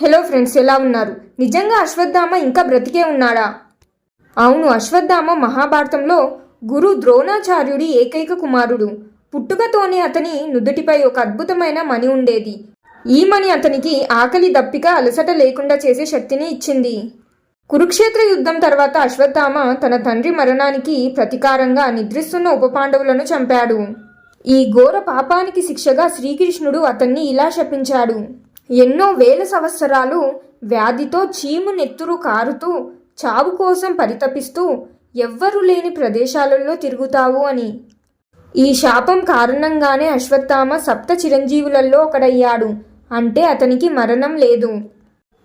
Hello friends ఎలా ఉన్నారు? నిజంగా అశ్వత్థామ ఇంకా బ్రతికే ఉన్నాడా? అవును అశ్వత్థామ మహాభారతంలో గురు ద్రోణాచార్యుడి ఏకైక కుమారుడు. పుట్టుకతోనే అతని నుదుటిపై ఒక అద్భుతమైన మణి ఉండేది. ఈ మణి అతనికి ఆకలి దప్పిక అలసట లేకుండా చేసే శక్తిని ఇచ్చింది. కురుక్షేత్ర యుద్ధం తర్వాత అశ్వత్థామ తన తండ్రి మరణానికి ప్రతీకారంగా నిద్రిస్తున్న ఉపపాండవులను చంపాడు. ఈ ఘోర పాపానికి శిక్షగా శ్రీకృష్ణుడు అతన్ని ఇలా శపించాడు. ఎన్నో వేల సంవత్సరాలు వ్యాధితో చీము నెత్తురు కారుతూ చావు కోసం పరితపిస్తూ ఎవ్వరూ లేని ప్రదేశాలలో తిరుగుతావు అని. ఈ శాపం కారణంగానే అశ్వత్థామ సప్త చిరంజీవులలో ఒకడయ్యాడు. అంటే అతనికి మరణం లేదు.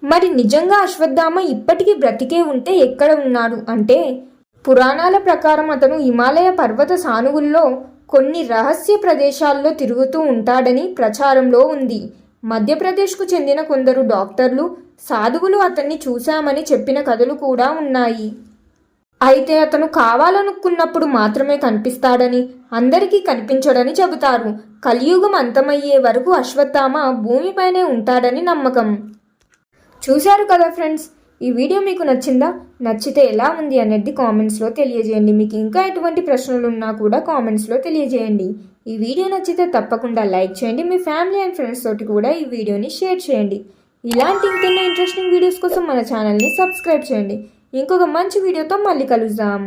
మరి నిజంగా అశ్వత్థామ ఇప్పటికీ బ్రతికే ఉంటే ఎక్కడ ఉన్నాడు? అంటే పురాణాల ప్రకారం అతను హిమాలయ పర్వత సానువుల్లో కొన్ని రహస్య ప్రదేశాల్లో తిరుగుతూ ఉంటాడని ప్రచారంలో ఉంది. మధ్యప్రదేశ్కు చెందిన కొందరు డాక్టర్లు సాధువులు అతన్ని చూశామని చెప్పిన కథలు కూడా ఉన్నాయి. అయితే అతను కావాలనుకున్నప్పుడు మాత్రమే కనిపిస్తాడని అందరికీ కనిపించడని చెబుతారు. కలియుగం అంతమయ్యే వరకు అశ్వత్థామ భూమిపైనే ఉంటాడని నమ్మకం. చూశారు కదా ఫ్రెండ్స్? ఈ వీడియో మీకు నచ్చిందా? నచ్చితే ఎలా ఉంది అనేది కామెంట్స్లో తెలియజేయండి. మీకు ఇంకా ఎటువంటి ప్రశ్నలు ఉన్నా కూడా కామెంట్స్లో తెలియజేయండి. ఈ వీడియో నచ్చితే తప్పకుండా లైక్ చేయండి మీ ఫ్యామిలీ అండ్ ఫ్రెండ్స్ తోటి కూడా ఈ వీడియోని షేర్ చేయండి. ఇలాంటి ఇంకెన్నో ఇంట్రెస్టింగ్ వీడియోస్ కోసం మన ఛానల్ని సబ్స్క్రైబ్ చేయండి. ఇంకొక మంచి వీడియోతో మళ్ళీ కలుద్దాం.